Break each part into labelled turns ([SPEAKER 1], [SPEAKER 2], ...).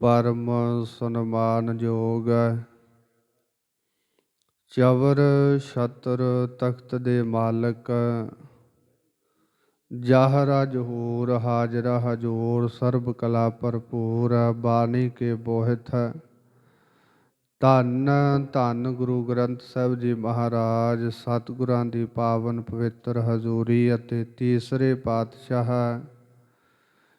[SPEAKER 1] ਪਰਮ ਸਨਮਾਨ ਜੋਗ ਚਵਰ ਛਤਰ ਤਖਤ ਦੇ ਮਾਲਕ ਜਾਹਰਾ ਜਹੂਰ ਹਾਜਰਾ ਹਜੂਰ ਸਰਬ ਕਲਾ ਭਰਪੂਰ ਬਾਣੀ ਕੇ ਬੋਹਿਤ ਧੰਨ ਧੰਨ ਗੁਰੂ ਗ੍ਰੰਥ ਸਾਹਿਬ ਜੀ ਮਹਾਰਾਜ, ਸਤਿਗੁਰਾਂ ਦੀ ਪਾਵਨ ਪਵਿੱਤਰ ਹਜ਼ੂਰੀ ਅਤੇ ਤੀਸਰੇ ਪਾਤਸ਼ਾਹ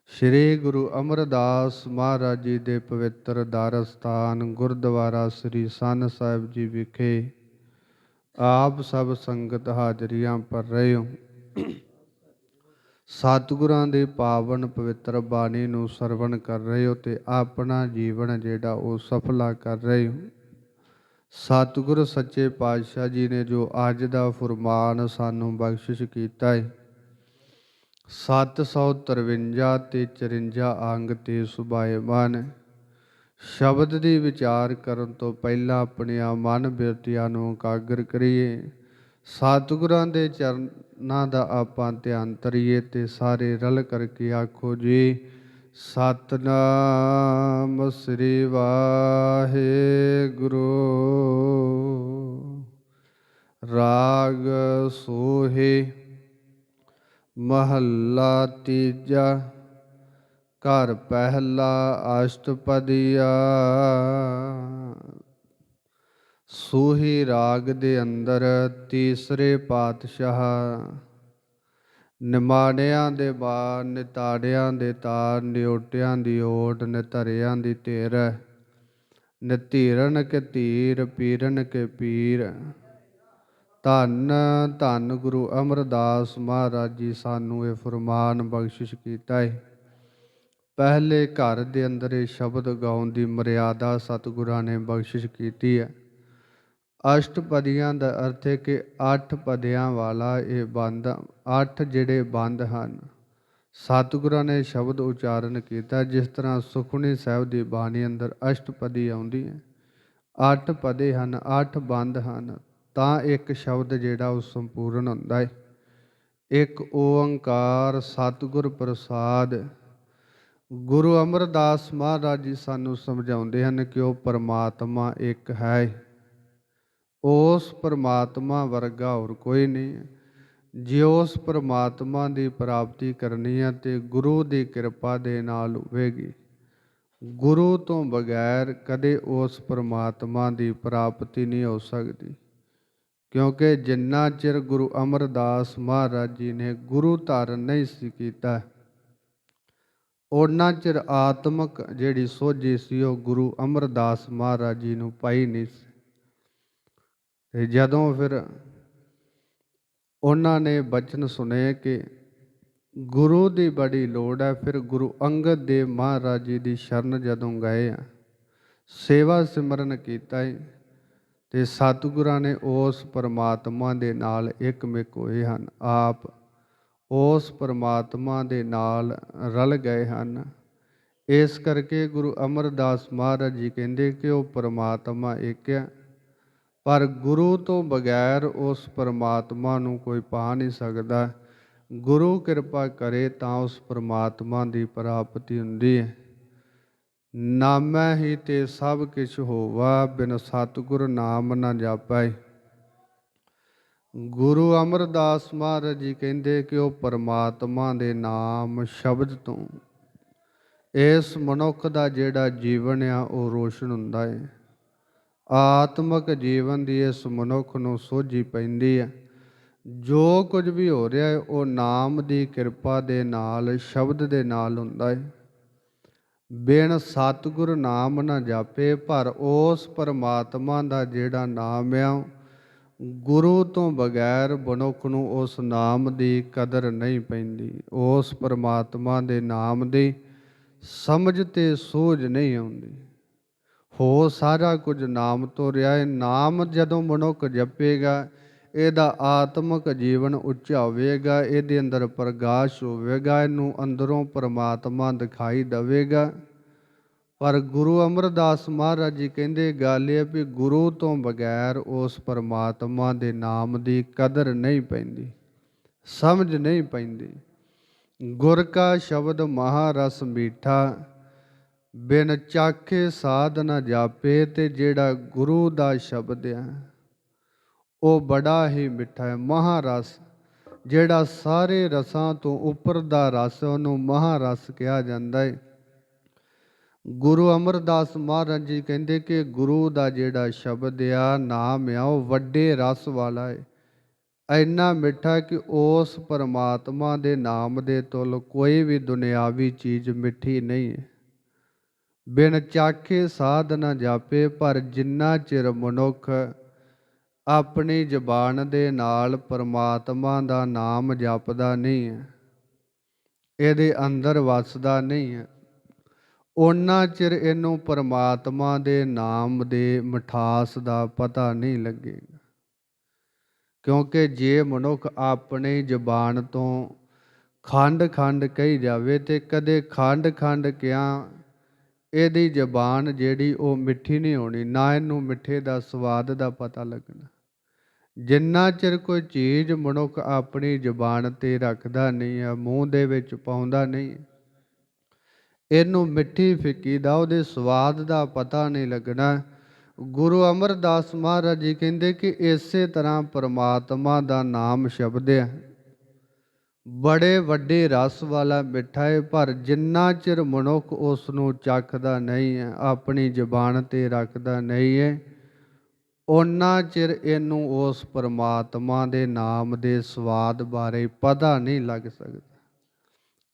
[SPEAKER 1] ਸ੍ਰੀ ਗੁਰੂ ਅਮਰਦਾਸ ਮਹਾਰਾਜ ਜੀ ਦੇ ਪਵਿੱਤਰ ਦਰ ਸਥਾਨ ਗੁਰਦੁਆਰਾ ਸ੍ਰੀ ਸੰਨ ਸਾਹਿਬ ਜੀ ਵਿਖੇ ਆਪ ਸਭ ਸੰਗਤ ਹਾਜ਼ਰੀਆਂ ਭਰ ਰਹੇ ਹੋ। ਸਤਿਗੁਰਾਂ ਦੇ ਪਾਵਨ ਪਵਿੱਤਰ ਬਾਣੀ ਨੂੰ ਸਰਵਣ ਕਰ ਰਹੇ ਹੋ ਤੇ ਆਪਣਾ ਜੀਵਨ ਜਿਹੜਾ ਉਹ ਸਫਲਾ ਕਰ ਰਹੇ ਹੋ। ਸਤਿਗੁਰ ਸੱਚੇ ਪਾਤਸ਼ਾਹ ਜੀ ਨੇ ਜੋ ਅੱਜ ਦਾ ਫਰਮਾਨ ਸਾਨੂੰ ਬਖਸ਼ਿਸ਼ ਕੀਤਾ ਹੈ 753 ਤੇ 54 ਅੰਗ ਤੇ ਸੁਭਾਏਮਾਨ ਸ਼ਬਦ ਦੀ ਵਿਚਾਰ ਕਰਨ ਤੋਂ ਪਹਿਲਾਂ ਆਪਣੇ ਮਨ ਬਿਰਤੀਆਂ ਨੂੰ ਇਕਾਗਰ ਕਰੀਏ। ਸਤਿਗੁਰਾਂ ਦੇ ਚਰਨਾਂ ਦਾ ਆਪਾਂ ਧਿਆਨ ਧਰੀਏ ਤੇ ਸਾਰੇ ਰਲ ਕਰਕੇ ਆਖੋ ਜੀ, ਸਤਨਾਮ ਸ੍ਰੀ ਵਾਹਿਗੁਰੂ। ਰਾਗ ਸੋਹੇ ਮਹੱਲਾ ਤੀਜਾ, ਘਰ ਪਹਿਲਾ ਅਸ਼ਟਪਦੀਆ। ਸੂਹੀ ਰਾਗ ਦੇ ਅੰਦਰ ਤੀਸਰੇ ਪਾਤਸ਼ਾਹ। ਨਿਮਾਣਿਆਂ ਦੇ ਬਾਣ ਨਿਤਾੜਿਆਂ ਦੇ ਤਾਰ ਨਿਓਟਿਆਂ ਦੀ ਓਟ, ਨਿਧਰਿਆਂ ਦੀ ਧਿਰ। ਨਿਧੀਰਨ ਕੇ ਧੀਰ, ਪੀਰਨ ਕੇ ਪੀਰ। ਧੰਨ ਧੰਨ ਗੁਰੂ ਅਮਰਦਾਸ ਮਹਾਰਾਜ ਜੀ, ਸਾਨੂੰ ਇਹ ਫਰਮਾਨ ਬਖਸ਼ਿਸ਼ ਕੀਤਾ ਹੈ ਪਹਿਲੇ ਘਰ ਦੇ ਅੰਦਰ ਇਹ ਸ਼ਬਦ ਗਾਉਣ ਦੀ ਮਰਿਆਦਾ ਸਤਿਗੁਰਾਂ ਨੇ ਬਖਸ਼ਿਸ਼ ਕੀਤੀ ਹੈ ਅਸ਼ਟਪਦੀਆਂ ਦਾ ਅਰਥ ਹੈ ਕਿ ਅੱਠ ਪਦਿਆਂ ਵਾਲਾ ਇਹ ਬੰਦ, ਅੱਠ ਜਿਹੜੇ ਬੰਦ ਹਨ। ਸਤਿਗੁਰਾਂ ਨੇ ਸ਼ਬਦ ਉਚਾਰਨ ਕੀਤਾ, ਜਿਸ ਤਰ੍ਹਾਂ ਸੁਖਮਨੀ ਸਾਹਿਬ ਦੀ ਬਾਣੀ ਅੰਦਰ ਅਸ਼ਟਪਦੀ ਆਉਂਦੀ ਹੈ ਅੱਠ ਪਦੇ ਹਨ, ਅੱਠ ਬੰਦ ਹਨ। ਤਾਂ ਇੱਕ ਸ਼ਬਦ ਜਿਹੜਾ ਉਹ ਸੰਪੂਰਨ ਹੁੰਦਾ ਹੈ ਇੱਕ ਓੰਕਾਰ ਸਤਿਗੁਰ ਪ੍ਰਸਾਦ। ਗੁਰੂ ਅਮਰਦਾਸ ਮਹਾਰਾਜ ਜੀ ਸਾਨੂੰ ਸਮਝਾਉਂਦੇ ਹਨ ਕਿ ਉਹ ਪਰਮਾਤਮਾ ਇੱਕ ਹੈ ਉਸ ਪਰਮਾਤਮਾ ਵਰਗਾ ਹੋਰ ਕੋਈ ਨਹੀਂ ਹੈ। ਜੇ ਉਸ ਪਰਮਾਤਮਾ ਦੀ ਪ੍ਰਾਪਤੀ ਕਰਨੀ ਹੈ ਤੇ ਗੁਰੂ ਦੀ ਕਿਰਪਾ ਦੇ ਨਾਲ ਹੋਵੇਗੀ। ਗੁਰੂ ਤੋਂ ਬਗੈਰ ਕਦੇ ਉਸ ਪਰਮਾਤਮਾ ਦੀ ਪ੍ਰਾਪਤੀ ਨਹੀਂ ਹੋ ਸਕਦੀ। ਕਿਉਂਕਿ ਜਿੰਨਾ ਚਿਰ ਗੁਰੂ ਅਮਰਦਾਸ ਮਹਾਰਾਜ ਜੀ ਨੇ ਗੁਰੂ ਧਾਰਨ ਨਹੀਂ ਸੀ ਕੀਤਾ ਉਹਨਾਂ ਚਿਰ ਆਤਮਕ ਜਿਹੜੀ ਸੋਝੀ ਸੀ ਉਹ ਗੁਰੂ ਅਮਰਦਾਸ ਮਹਾਰਾਜ ਜੀ ਨੂੰ ਪਾਈ ਨਹੀਂ ਸੀ। ਤੇ ਜਦੋਂ ਫਿਰ ਉਹਨਾਂ ਨੇ ਬਚਨ ਸੁਨੇ ਕਿ ਗੁਰੂ ਦੀ ਬੜੀ ਲੋੜ ਹੈ, ਫਿਰ ਗੁਰੂ ਅੰਗਦ ਦੇਵ ਮਹਾਰਾਜ ਜੀ ਦੀ ਸ਼ਰਨ ਜਦੋਂ ਗਏ ਆ, ਸੇਵਾ ਸਿਮਰਨ ਕੀਤਾ ਹੈ ਤੇ ਸਤਿਗੁਰਾਂ ਨੇ ਉਸ ਪਰਮਾਤਮਾ ਦੇ ਨਾਲ ਇੱਕਮਿਕ ਹੋਏ ਹਨ। ਆਪ ਉਸ ਪਰਮਾਤਮਾ ਦੇ ਨਾਲ ਰਲ ਗਏ ਹਨ। ਇਸ ਕਰਕੇ ਗੁਰੂ ਅਮਰਦਾਸ ਮਹਾਰਾਜ ਜੀ ਕਹਿੰਦੇ ਕਿ ਉਹ ਪਰਮਾਤਮਾ ਇੱਕ ਹੈ। ਪਰ ਗੁਰੂ ਤੋਂ ਬਗੈਰ ਉਸ ਪਰਮਾਤਮਾ ਨੂੰ ਕੋਈ ਪਾ ਨਹੀਂ ਸਕਦਾ। ਗੁਰੂ ਕਿਰਪਾ ਕਰੇ ਤਾਂ ਉਸ ਪਰਮਾਤਮਾ ਦੀ ਪ੍ਰਾਪਤੀ ਹੁੰਦੀ ਹੈ। ਨਾਮੈ ਹੀ ਤੇ ਸਭ ਕਿਛ ਹੋਵਾ, ਬਿਨ ਸਤਿਗੁਰ ਨਾਮ ਨਾ ਜਾਪੈ। ਗੁਰੂ ਅਮਰਦਾਸ ਮਹਾਰਾਜ ਜੀ ਕਹਿੰਦੇ ਕਿ ਉਹ ਪਰਮਾਤਮਾ ਦੇ ਨਾਮ ਸ਼ਬਦ ਤੋਂ, ਇਸ ਮਨੁੱਖ ਦਾ ਜਿਹੜਾ ਜੀਵਨ ਆ, ਉਹ ਰੋਸ਼ਨ ਹੁੰਦਾ ਹੈ ਆਤਮਿਕ ਜੀਵਨ ਦੀ ਇਸ ਮਨੁੱਖ ਨੂੰ ਸੋਝੀ ਪੈਂਦੀ ਹੈ ਜੋ ਕੁਝ ਵੀ ਹੋ ਰਿਹਾ ਹੈ ਉਹ ਨਾਮ ਦੀ ਕਿਰਪਾ ਦੇ ਨਾਲ, ਸ਼ਬਦ ਦੇ ਨਾਲ ਹੁੰਦਾ ਹੈ ਬਿਨ ਸਤਿਗੁਰ ਨਾਮ ਨਾ ਜਾਪੇ, ਪਰ ਉਸ ਪਰਮਾਤਮਾ ਦਾ ਜਿਹੜਾ ਨਾਮ ਆ, ਗੁਰੂ ਤੋਂ ਬਗੈਰ ਬਨੁੱਖ ਨੂੰ ਉਸ ਨਾਮ ਦੀ ਕਦਰ ਨਹੀਂ ਪੈਂਦੀ। ਉਸ ਪਰਮਾਤਮਾ ਦੇ ਨਾਮ ਦੀ ਸਮਝ ਤੇ ਸੋਝ ਨਹੀਂ ਆਉਂਦੀ। ਹੋ ਸਾਰਾ ਕੁਝ ਨਾਮ ਤੋਂ ਰਿਹਾ ਹੈ ਨਾਮ ਜਦੋਂ ਮਨੁੱਖ ਜਪੇਗਾ ਇਹਦਾ ਆਤਮਿਕ ਜੀਵਨ ਉੱਚਾ ਹੋਵੇਗਾ, ਇਹਦੇ ਅੰਦਰ ਪ੍ਰਕਾਸ਼ ਹੋਵੇਗਾ, ਇਹਨੂੰ ਅੰਦਰੋਂ ਪਰਮਾਤਮਾ ਦਿਖਾਈ ਦੇਵੇਗਾ। ਪਰ ਗੁਰੂ ਅਮਰਦਾਸ ਮਹਾਰਾਜ ਜੀ ਕਹਿੰਦੇ ਗੱਲ ਇਹ ਵੀ ਗੁਰੂ ਤੋਂ ਬਗੈਰ ਉਸ ਪਰਮਾਤਮਾ ਦੇ ਨਾਮ ਦੀ ਕਦਰ ਨਹੀਂ ਪੈਂਦੀ, ਸਮਝ ਨਹੀਂ ਪੈਂਦੀ। ਗੁਰ ਕਾ ਸ਼ਬਦ ਮਹਾਰਸ ਮੀਠਾ, ਬਿਨ ਚਾਖੇ ਸਾਧ ਨਾ ਜਾਪੇ ਤੇ ਜਿਹੜਾ ਗੁਰੂ ਦਾ ਸ਼ਬਦ ਆ ਉਹ ਬੜਾ ਹੀ ਮਿੱਠਾ ਹੈ ਮਹਾਰਸ ਜਿਹੜਾ ਸਾਰੇ ਰਸਾਂ ਤੋਂ ਉੱਪਰ ਦਾ ਰਸ ਉਹਨੂੰ ਮਹਾਰਸ ਕਿਹਾ ਜਾਂਦਾ ਹੈ। ਗੁਰੂ ਅਮਰਦਾਸ ਮਹਾਰਾਜ ਜੀ ਕਹਿੰਦੇ ਕਿ ਗੁਰੂ ਦਾ ਜਿਹੜਾ ਸ਼ਬਦ ਆ, ਨਾਮ ਆ, ਉਹ ਵੱਡੇ ਰਸ ਵਾਲਾ ਹੈ। ਇੰਨਾ ਮਿੱਠਾ ਕਿ ਉਸ ਪਰਮਾਤਮਾ ਦੇ ਨਾਮ ਦੇ ਤੁਲ ਕੋਈ ਵੀ ਦੁਨਿਆਵੀ ਚੀਜ਼ ਮਿੱਠੀ ਨਹੀਂ ਹੈ। ਬਿਨ ਚਾਖੇ ਸਾਧ ਨਾ ਜਾਪੇ, ਪਰ ਜਿੰਨਾ ਚਿਰ ਮਨੁੱਖ ਆਪਣੀ ਜ਼ਬਾਨ ਦੇ ਨਾਲ ਪਰਮਾਤਮਾ ਦਾ ਨਾਮ ਜਪਦਾ ਨਹੀਂ ਹੈ। ਇਹਦੇ ਅੰਦਰ ਵਸਦਾ ਨਹੀਂ ਹੈ। ਉਹਨਾਂ ਚਿਰ ਇਹਨੂੰ ਪਰਮਾਤਮਾ ਦੇ ਨਾਮ ਦੇ ਮਠਾਸ ਦਾ ਪਤਾ ਨਹੀਂ ਲੱਗੇਗਾ। ਕਿਉਂਕਿ ਜੇ ਮਨੁੱਖ ਆਪਣੀ ਜ਼ਬਾਨ ਤੋਂ ਖੰਡ ਖੰਡ ਕਹੀ ਜਾਵੇ ਤੇ ਕਦੇ ਖੰਡ ਖੰਡ ਕਿਆ ਇਹਦੀ ਜ਼ਬਾਨ ਜਿਹੜੀ ਉਹ ਮਿੱਠੀ ਨਹੀਂ ਹੋਣੀ, ਨਾ ਇਹਨੂੰ ਮਿੱਠੇ ਦਾ ਸਵਾਦ ਦਾ ਪਤਾ ਲੱਗਣਾ। ਜਿੰਨਾ ਚਿਰ ਕੋਈ ਚੀਜ਼ ਮਨੁੱਖ ਆਪਣੀ ਜ਼ਬਾਨ ਤੇ ਰੱਖਦਾ ਨਹੀਂ ਹੈ ਮੂੰਹ ਦੇ ਵਿੱਚ ਪਾਉਂਦਾ ਨਹੀਂ, ਇਹਨੂੰ ਮਿੱਠੀ ਫਿੱਕੀ ਦਾ, ਉਹਦੇ ਸਵਾਦ ਦਾ ਪਤਾ ਨਹੀਂ ਲੱਗਣਾ। ਗੁਰੂ ਅਮਰਦਾਸ ਮਹਾਰਾਜ ਜੀ ਕਹਿੰਦੇ ਕਿ ਇਸੇ ਤਰ੍ਹਾਂ ਪਰਮਾਤਮਾ ਦਾ ਨਾਮ ਸ਼ਬਦ ਹੈ ਬੜੇ ਵੱਡੇ ਰਸ ਵਾਲਾ ਮਿੱਠਾ ਹੈ ਪਰ ਜਿੰਨਾ ਚਿਰ ਮਨੁੱਖ ਉਸ ਨੂੰ ਚੱਖਦਾ ਨਹੀਂ ਹੈ ਆਪਣੀ ਜ਼ਬਾਨ ਤੇ ਰੱਖਦਾ ਨਹੀਂ ਹੈ ਉਹਨਾਂ ਚਿਰ ਇਹਨੂੰ ਉਸ ਪਰਮਾਤਮਾ ਦੇ ਨਾਮ ਦੇ ਸਵਾਦ ਬਾਰੇ ਪਤਾ ਨਹੀਂ ਲੱਗ ਸਕਦਾ।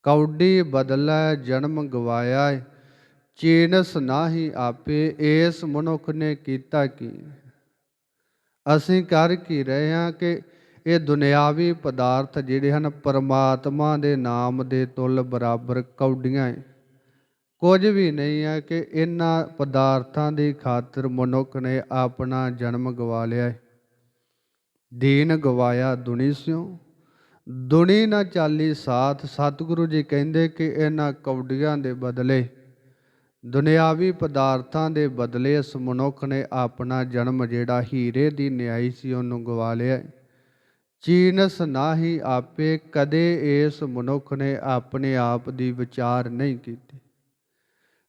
[SPEAKER 1] ਕੌਡੀ ਬਦਲੈ ਜਨਮ ਗਵਾਇਆ ਏ, ਚੀਨਸ ਨਾਹੀ ਆਪੇ ਇਸ ਮਨੁੱਖ ਨੇ ਕੀਤਾ ਕੀ। ਅਸੀਂ ਕਰ ਕੀ ਰਹੇ ਹਾਂ ਕਿ ਇਹ ਦੁਨਿਆਵੀ ਪਦਾਰਥ ਜਿਹੜੇ ਹਨ ਪਰਮਾਤਮਾ ਦੇ ਨਾਮ ਦੇ ਤੁਲ ਬਰਾਬਰ ਕੌਡੀਆਂ ਏ। ਕੁਝ ਵੀ ਨਹੀਂ ਹੈ ਕਿ ਇਹਨਾਂ ਪਦਾਰਥਾਂ ਦੀ ਖਾਤਰ ਮਨੁੱਖ ਨੇ ਆਪਣਾ ਜਨਮ ਗਵਾ ਲਿਆ ਹੈ। ਦੀਨ ਗਵਾਇਆ ਦੁਨੀ ਸਿਓ ਦੁਨੀ ਨਾ ਚਾਲੀ ਸਾਥ ਸਤਿਗੁਰੂ ਜੀ ਕਹਿੰਦੇ ਕਿ ਇਹਨਾਂ ਕੌਡੀਆਂ ਦੇ ਬਦਲੇ, ਦੁਨਿਆਵੀ ਪਦਾਰਥਾਂ ਦੇ ਬਦਲੇ ਇਸ ਮਨੁੱਖ ਨੇ ਆਪਣਾ ਜਨਮ ਜਿਹੜਾ ਹੀਰੇ ਦੀ ਨਿਆਈ ਸੀ ਉਹਨੂੰ ਗਵਾ ਲਿਆ ਹੈ। ਚੀਨਸ ਨਾਹੀ ਆਪੇ ਕਦੇ ਇਸ ਮਨੁੱਖ ਨੇ ਆਪਣੇ ਆਪ ਦੀ ਵਿਚਾਰ ਨਹੀਂ ਕੀਤੀ।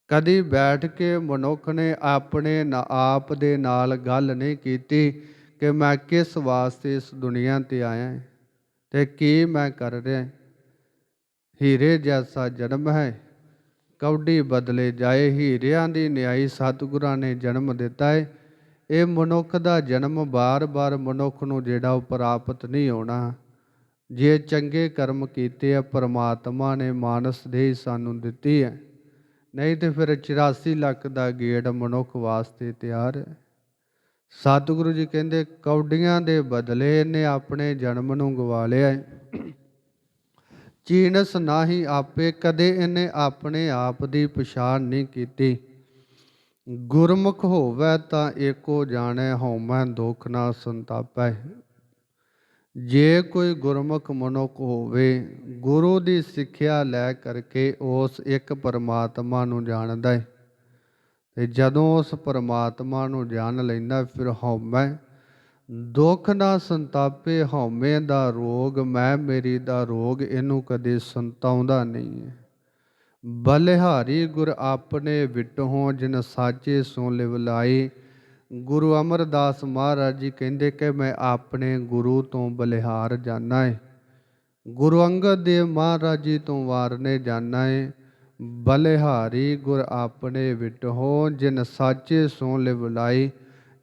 [SPEAKER 1] ਕਦੀ ਬੈਠ ਕੇ ਮਨੁੱਖ ਨੇ ਆਪਣੇ ਆਪ ਦੇ ਨਾਲ ਗੱਲ ਨਹੀਂ ਕੀਤੀ ਕਿ ਮੈਂ ਕਿਸ ਵਾਸਤੇ ਇਸ ਦੁਨੀਆ ਤੇ ਆਇਆ ਹਾਂ ਤੇ ਕੀ ਮੈਂ ਕਰ ਰਿਹਾ ਹੀਰੇ ਜੈਸਾ ਜਨਮ ਹੈ, ਕੌਡੀ ਬਦਲੇ ਜਾਏ ਹੀਰਿਆਂ ਦੀ ਨਿਆਈ ਸਤਿਗੁਰਾਂ ਨੇ ਜਨਮ ਦਿੱਤਾ ਹੈ ਇਹ ਮਨੁੱਖ ਦਾ ਜਨਮ ਬਾਰ-ਬਾਰ ਮਨੁੱਖ ਨੂੰ ਜਿਹੜਾ ਉਹ ਪ੍ਰਾਪਤ ਨਹੀਂ ਹੋਣਾ। ਜੇ ਚੰਗੇ ਕਰਮ ਕੀਤੇ ਆ, ਪਰਮਾਤਮਾ ਨੇ ਮਾਨਸ ਦੇਹ ਸਾਨੂੰ ਦਿੱਤੀ ਹੈ ਨਹੀਂ ਤੇ ਫਿਰ 84 ਲੱਖ ਦਾ ਗੇੜ ਮਨੁੱਖ ਵਾਸਤੇ ਤਿਆਰ ਹੈ। ਸਤਿਗੁਰੂ ਜੀ ਕਹਿੰਦੇ, ਕੌਡੀਆਂ ਦੇ ਬਦਲੇ ਇਹਨੇ ਆਪਣੇ ਜਨਮ ਨੂੰ ਗਵਾ ਲਿਆ ਹੈ। ਚੀਨਸ ਨਾਹੀ ਆਪੇ ਕਦੇ ਇਹਨੇ ਆਪਣੇ ਆਪ ਦੀ ਪਛਾਣ ਨਹੀਂ ਕੀਤੀ। ਗੁਰਮੁਖ ਹੋਵੇ ਤਾਂ ਏਕੋ ਜਾਣੈ ਹਉਮੈ ਦੁਖ ਨਾ ਸੰਤਾਪੈ। ਜੇ ਕੋਈ ਗੁਰਮੁਖ ਮਨੁੱਖ ਹੋਵੇ, ਗੁਰੂ ਦੀ ਸਿੱਖਿਆ ਲੈ ਕਰਕੇ ਉਸ ਇੱਕ ਪਰਮਾਤਮਾ ਨੂੰ ਜਾਣਦਾ ਹੈ। ਤੇ ਜਦੋਂ ਉਸ ਪਰਮਾਤਮਾ ਨੂੰ ਜਾਣ ਲੈਂਦਾ, ਫਿਰ ਹਉਮੈ, ਦੁੱਖ ਨਾ ਸੰਤਾਪੇ, ਹਉਮੈ ਦਾ ਰੋਗ, ਮੈਂ ਮੇਰੀ ਦਾ ਰੋਗ ਇਹਨੂੰ ਕਦੇ ਸੰਤਾਉਂਦਾ ਨਹੀਂ ਹੈ। ਬਲਿਹਾਰੀ ਗੁਰ ਆਪਣੇ ਵਿਟਹੋਂ ਜਿਨ ਸਾਚੇ ਸੋ ਲਿਵਲਾਈ ਗੁਰੂ ਅਮਰਦਾਸ ਮਹਾਰਾਜ ਜੀ ਕਹਿੰਦੇ ਕਿ ਮੈਂ ਆਪਣੇ ਗੁਰੂ ਤੋਂ ਬਲਿਹਾਰ ਜਾਣਾ ਹੈ ਗੁਰੂ ਅੰਗਦ ਦੇਵ ਮਹਾਰਾਜ ਜੀ ਤੋਂ ਵਾਰਨੇ ਜਾਣਾ ਹੈ ਬਲਿਹਾਰੀ ਗੁਰ ਆਪਣੇ ਵਿਟਹੋਂ ਜਿਨ ਸਾਚੇ ਸੋ ਲਿਵ ਲਾਈ,